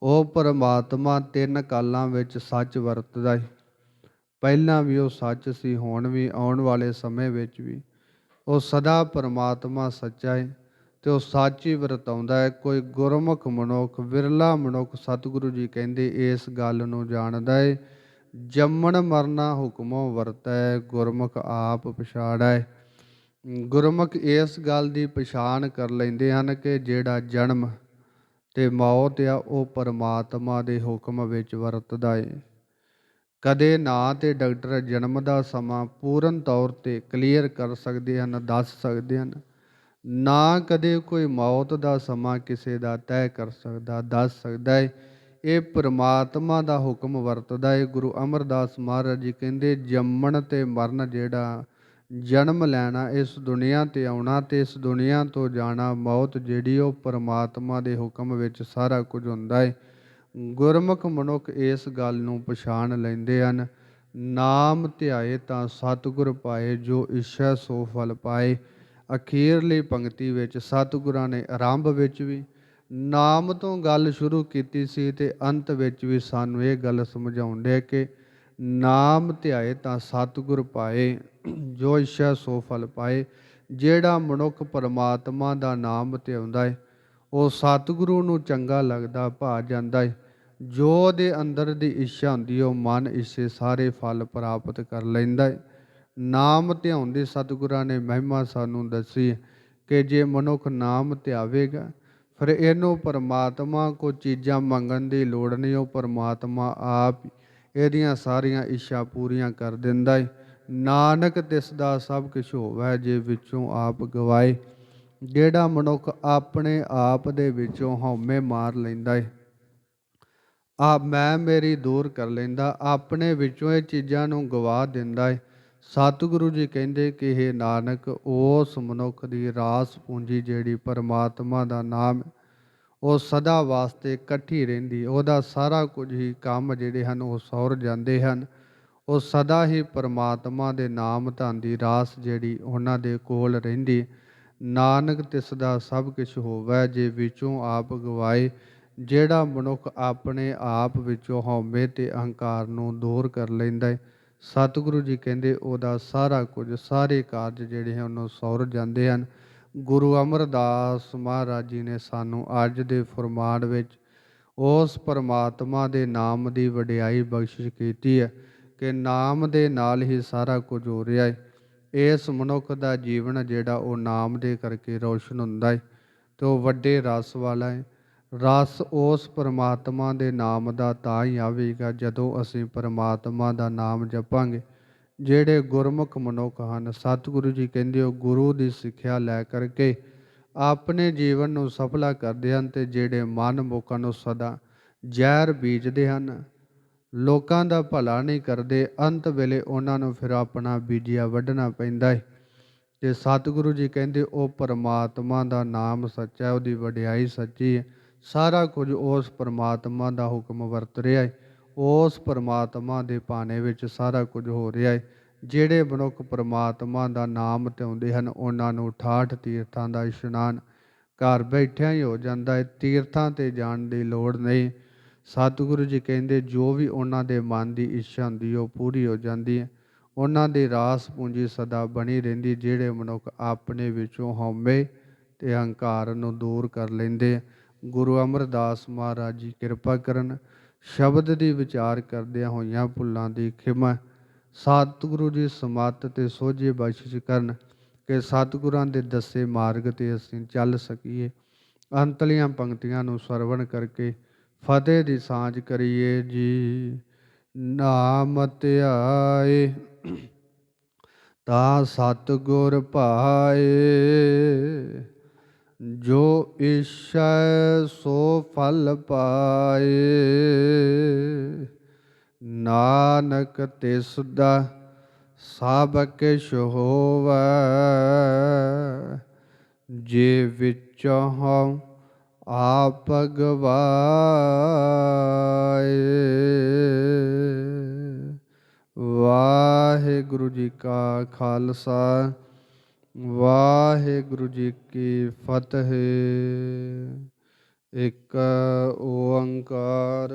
[SPEAKER 1] ਉਹ ਪਰਮਾਤਮਾ ਤਿੰਨ ਕਾਲਾਂ ਵਿੱਚ ਸੱਚ ਵਰਤਦਾ ਏ ਪਹਿਲਾਂ ਵੀ ਉਹ ਸੱਚ ਸੀ, ਹੁਣ ਵੀ, ਆਉਣ ਵਾਲੇ ਸਮੇਂ ਵਿੱਚ ਵੀ। ਉਹ ਸਦਾ ਪਰਮਾਤਮਾ ਸੱਚਾ ਹੈ। ਤੇ ਉਹ ਸੱਚ ਹੀ ਵਰਤਾਉਂਦਾ ਹੈ। ਕੋਈ ਗੁਰਮੁਖ ਮਨੁੱਖ, ਵਿਰਲਾ ਮਨੁੱਖ ਸਤਿਗੁਰੂ ਜੀ ਕਹਿੰਦੇ, ਇਸ ਗੱਲ ਨੂੰ ਜਾਣਦਾ ਏ, ਜੰਮਣ ਮਰਨਾ ਹੁਕਮੋਂ ਵਰਤੈ, ਗੁਰਮੁਖ ਆਪ ਪਛਾੜੈ ਗੁਰਮੁਖ ਇਸ ਗੱਲ ਦੀ ਪਛਾਣ ਕਰ ਲੈਂਦੇ ਹਨ ਕਿ ਜਿਹੜਾ ਜਨਮ ਤੇ ਮੌਤ ਆ, ਉਹ ਪਰਮਾਤਮਾ ਦੇ ਹੁਕਮ ਵਿੱਚ ਵਰਤਦਾ ਏ। ਕਦੇ ਨਾ ਤੇ ਡਾਕਟਰ ਜਨਮ ਦਾ ਸਮਾਂ ਪੂਰਨ ਤੌਰ ਤੇ ਕਲੀਅਰ ਕਰ ਸਕਦੇ ਹਨ, ਦੱਸ ਸਕਦੇ ਹਨ। ਨਾ ਕਦੇ ਕੋਈ ਮੌਤ ਦਾ ਸਮਾਂ ਕਿਸੇ ਦਾ ਤੈਅ ਕਰ ਸਕਦਾ, ਦੱਸ ਸਕਦਾ ਹੈ ਇਹ ਪ੍ਰਮਾਤਮਾ ਦਾ ਹੁਕਮ ਵਰਤਦਾ ਹੈ ਗੁਰੂ ਅਮਰਦਾਸ ਮਹਾਰਾਜ ਜੀ ਕਹਿੰਦੇ, ਜੰਮਣ ਤੇ ਮਰਨ ਜਿਹੜਾ ਜਨਮ ਲੈਣਾ, ਇਸ ਦੁਨੀਆ ਤੇ ਆਉਣਾ ਤੇ ਇਸ ਦੁਨੀਆ ਤੋਂ ਜਾਣਾ, ਮੌਤ ਜਿਹੜੀ ਉਹ ਪ੍ਰਮਾਤਮਾ ਦੇ ਹੁਕਮ ਵਿੱਚ ਸਾਰਾ ਕੁਝ ਹੁੰਦਾ ਹੈ ਗੁਰਮੁਖ ਮਨੁੱਖ ਇਸ ਗੱਲ ਨੂੰ ਪਛਾਣ ਲੈਂਦੇ ਹਨ। ਨਾਮ ਧਿਆਏ ਤਾਂ ਸਤਿਗੁਰ ਪਾਏ, ਜੋ ਇੱਛਾ ਸੋ ਫਲ ਪਾਏ। ਅਖੀਰਲੀ ਪੰਕਤੀ ਵਿੱਚ ਸਤਿਗੁਰਾਂ ਨੇ ਆਰੰਭ ਵਿੱਚ ਵੀ ਨਾਮ ਤੋਂ ਗੱਲ ਸ਼ੁਰੂ ਕੀਤੀ ਸੀ ਤੇ ਅੰਤ ਵਿੱਚ ਵੀ ਸਾਨੂੰ ਇਹ ਗੱਲ ਸਮਝਾਉਂਦੇ ਕਿ ਨਾਮ ਧਿਆਏ ਤਾਂ ਸਤਿਗੁਰ ਪਾਏ, ਜੋ ਇੱਛਾ ਸੋ ਫਲ ਪਾਏ, ਜਿਹੜਾ ਮਨੁੱਖ ਪਰਮਾਤਮਾ ਦਾ ਨਾਮ ਧਿਆਉਂਦਾ ਹੈ ਉਹ ਸਤਿਗੁਰੂ ਨੂੰ ਚੰਗਾ ਲੱਗਦਾ ਭਾ ਜਾਂਦਾ ਹੈ ਜੋ ਉਹਦੇ ਅੰਦਰ ਦੀ ਇੱਛਾ ਹੁੰਦੀ ਉਹ ਮਨ ਇਸੇ ਸਾਰੇ ਫਲ ਪ੍ਰਾਪਤ ਕਰ ਲੈਂਦਾ ਹੈ ਨਾਮ ਧਿਆਉਣ ਸਤਿਗੁਰਾਂ ਨੇ ਮਹਿਮਾ ਸਾਨੂੰ ਦੱਸੀ ਕਿ ਜੇ ਮਨੁੱਖ ਨਾਮ ਧਿਆਵੇਗਾ, ਫਿਰ ਇਹਨੂੰ ਪਰਮਾਤਮਾ ਕੋ ਚੀਜ਼ਾਂ ਮੰਗਣ ਦੀ ਲੋੜ ਨਹੀਂ, ਉਹ ਪਰਮਾਤਮਾ ਆਪ ਇਹਦੀਆਂ ਸਾਰੀਆਂ ਇੱਛਾ ਪੂਰੀਆਂ ਕਰ ਦਿੰਦਾ ਹੈ ਨਾਨਕ ਤਿਸ ਦਾ ਸਭ ਕੁਝ ਹੋਵੇ ਜੇ ਵਿੱਚੋਂ ਆਪ ਗਵਾਏ, ਜਿਹੜਾ ਮਨੁੱਖ ਆਪਣੇ ਆਪ ਦੇ ਵਿੱਚੋਂ ਹਉਮੈ ਮਾਰ ਲੈਂਦਾ ਹੈ ਆ ਮੈਂ ਮੇਰੀ ਦੂਰ ਕਰ ਲੈਂਦਾ, ਆਪਣੇ ਵਿੱਚੋਂ ਇਹ ਚੀਜ਼ਾਂ ਨੂੰ ਗਵਾ ਦਿੰਦਾ ਹੈ ਸਤਿਗੁਰੂ ਜੀ ਕਹਿੰਦੇ ਕਿ ਇਹ ਨਾਨਕ, ਉਸ ਮਨੁੱਖ ਦੀ ਰਾਸ ਪੂੰਜੀ ਜਿਹੜੀ ਪਰਮਾਤਮਾ ਦਾ ਨਾਮ ਉਹ ਸਦਾ ਵਾਸਤੇ ਇਕੱਠੀ ਰਹਿੰਦੀ ਉਹਦਾ ਸਾਰਾ ਕੁਝ ਹੀ ਕੰਮ ਜਿਹੜੇ ਹਨ, ਉਹ ਸੌਰ ਜਾਂਦੇ ਹਨ। ਉਹ ਸਦਾ ਹੀ ਪਰਮਾਤਮਾ ਦੇ ਨਾਮ ਧਨ ਦੀ ਰਾਸ ਜਿਹੜੀ ਉਹਨਾਂ ਦੇ ਕੋਲ ਰਹਿੰਦੀ ਨਾਨਕ, ਤਿਸ ਦਾ ਸਭ ਕੁਝ ਹੋਵੇ, ਜੇ ਵਿੱਚੋਂ ਆਪ ਗਵਾਏ, ਜਿਹੜਾ ਮਨੁੱਖ ਆਪਣੇ ਆਪ ਵਿੱਚੋਂ ਹਉਮੈ ਤੇ ਅਹੰਕਾਰ ਨੂੰ ਦੂਰ ਕਰ ਲੈਂਦਾ ਹੈ ਸਤਿਗੁਰੂ ਜੀ ਕਹਿੰਦੇ, ਉਹਦਾ ਸਾਰਾ ਕੁਝ, ਸਾਰੇ ਕਾਰਜ ਜਿਹੜੇ ਹਨ ਉਹਨੂੰ ਸੌਰ ਜਾਂਦੇ ਹਨ। ਗੁਰੂ ਅਮਰਦਾਸ ਮਹਾਰਾਜ ਜੀ ਨੇ ਸਾਨੂੰ ਅੱਜ ਦੇ ਫਰਮਾਨ ਵਿੱਚ ਉਸ ਪਰਮਾਤਮਾ ਦੇ ਨਾਮ ਦੀ ਵਡਿਆਈ ਬਖਸ਼ਿਸ਼ ਕੀਤੀ ਹੈ ਕਿ ਨਾਮ ਦੇ ਨਾਲ ਹੀ ਸਾਰਾ ਕੁਝ ਹੋ ਰਿਹਾ ਹੈ। ਇਸ ਮਨੁੱਖ ਦਾ ਜੀਵਨ ਜਿਹੜਾ ਉਹ ਨਾਮ ਦੇ ਕਰਕੇ ਰੋਸ਼ਨ ਹੁੰਦਾ ਹੈ ਤੇ ਉਹ ਵੱਡੇ ਰਸ ਵਾਲਾ ਹੈ। ਰਸ ਉਸ ਪਰਮਾਤਮਾ ਦੇ ਨਾਮ ਦਾ ਤਾਂ ਹੀ ਆਵੇਗਾ ਜਦੋਂ ਅਸੀਂ ਪਰਮਾਤਮਾ ਦਾ ਨਾਮ ਜਪਾਂਗੇ। ਜਿਹੜੇ ਗੁਰਮੁਖ ਮਨੁੱਖ ਹਨ, ਸਤਿਗੁਰੂ ਜੀ ਕਹਿੰਦੇ ਉਹ ਗੁਰੂ ਦੀ ਸਿੱਖਿਆ ਲੈ ਕਰਕੇ ਆਪਣੇ ਜੀਵਨ ਨੂੰ ਸਫਲਾ ਕਰਦੇ ਹਨ ਤੇ ਜਿਹੜੇ ਮਨ ਮੁਖਾਂ ਨੂੰ ਸਦਾ ਜ਼ਹਿਰ ਬੀਜਦੇ ਹਨ। ਲੋਕਾਂ ਦਾ ਭਲਾ ਨਹੀਂ ਕਰਦੇ, ਅੰਤ ਵੇਲੇ ਉਹਨਾਂ ਨੂੰ ਫਿਰ ਆਪਣਾ ਬੀਜਿਆ ਵੱਢਣਾ ਪੈਂਦਾ ਹੈ ਤੇ ਸਤਿਗੁਰੂ ਜੀ ਕਹਿੰਦੇ ਉਹ ਪਰਮਾਤਮਾ ਦਾ ਨਾਮ ਸੱਚਾ ਉਹਦੀ ਵਡਿਆਈ ਸੱਚੀ ਹੈ। ਸਾਰਾ ਕੁਝ ਉਸ ਪਰਮਾਤਮਾ ਦਾ ਹੁਕਮ ਵਰਤ ਰਿਹਾ ਹੈ ਉਸ ਪਰਮਾਤਮਾ ਦੇ ਪਾਣੇ ਵਿੱਚ ਸਾਰਾ ਕੁਝ ਹੋ ਰਿਹਾ ਹੈ ਜਿਹੜੇ ਮਨੁੱਖ ਪਰਮਾਤਮਾ ਦਾ ਨਾਮ ਧਿਆਉਂਦੇ ਹਨ, ਉਹਨਾਂ ਨੂੰ 68 ਤੀਰਥਾਂ ਦਾ ਇਸ਼ਨਾਨ, ਘਰ ਬੈਠਿਆਂ ਹੀ ਹੋ ਜਾਂਦਾ ਹੈ ਤੀਰਥਾਂ ਤੇ ਜਾਣ ਦੀ ਲੋੜ ਨਹੀਂ। ਸਤਿਗੁਰੂ ਜੀ ਕਹਿੰਦੇ, ਜੋ ਵੀ ਉਹਨਾਂ ਦੇ ਮਨ ਦੀ ਇੱਛਾ ਹੁੰਦੀ ਉਹ ਪੂਰੀ ਹੋ ਜਾਂਦੀ ਹੈ ਉਹਨਾਂ ਦੀ ਰਾਸ ਪੂੰਜੀ ਸਦਾ ਬਣੀ ਰਹਿੰਦੀ, ਜਿਹੜੇ ਮਨੁੱਖ ਆਪਣੇ ਵਿੱਚੋਂ ਹਉਮੈ ਤੇ ਹੰਕਾਰ ਨੂੰ ਦੂਰ ਕਰ ਲੈਂਦੇ ਗੁਰੂ ਅਮਰਦਾਸ ਮਹਾਰਾਜ ਜੀ ਕਿਰਪਾ ਕਰਨ, ਸ਼ਬਦ ਦੀ ਵਿਚਾਰ ਕਰਦਿਆਂ ਹੋਈਆਂ ਭੁੱਲਾਂ ਦੀ ਖਿਮਾ, ਸਤਿਗੁਰੂ ਜੀ ਸਮਾਤ ਤੇ ਸੋਝੇ ਬਖਸ਼ਿਸ਼ ਕਰਨ ਕਿ ਸਤਿਗੁਰਾਂ ਦੇ ਦੱਸੇ ਮਾਰਗ ਤੇ ਅਸੀਂ ਚੱਲ ਸਕੀਏ। ਅੰਤਲੀਆਂ ਪੰਕਤੀਆਂ ਨੂੰ ਸਰਵਣ ਕਰਕੇ ਫਤਿਹ ਦੀ ਸਾਂਝ ਕਰੀਏ ਜੀ। ਨਾਮ ਧਿਆਏ ਤਾਂ ਸਤਿਗੁਰ ਭਾਏ ਜੋ ਇਛੈ ਸੋ ਫਲ ਪਾਏ, ਨਾਨਕ ਤਿਸ ਦਾ ਸਭ ਕਿਛ ਹੋਵੈ। ਜੇ ਵਿਚਹੁ ਆਪ ਗਵਾਏ, ਵਾਹਿਗੁਰੂ ਜੀ ਕਾ ਖਾਲਸਾ। ਵਾਹਿਗੁਰੂ ਜੀ ਕੀ ਫਤਿਹ। ਇੱਕ ਓੰਕਾਰ।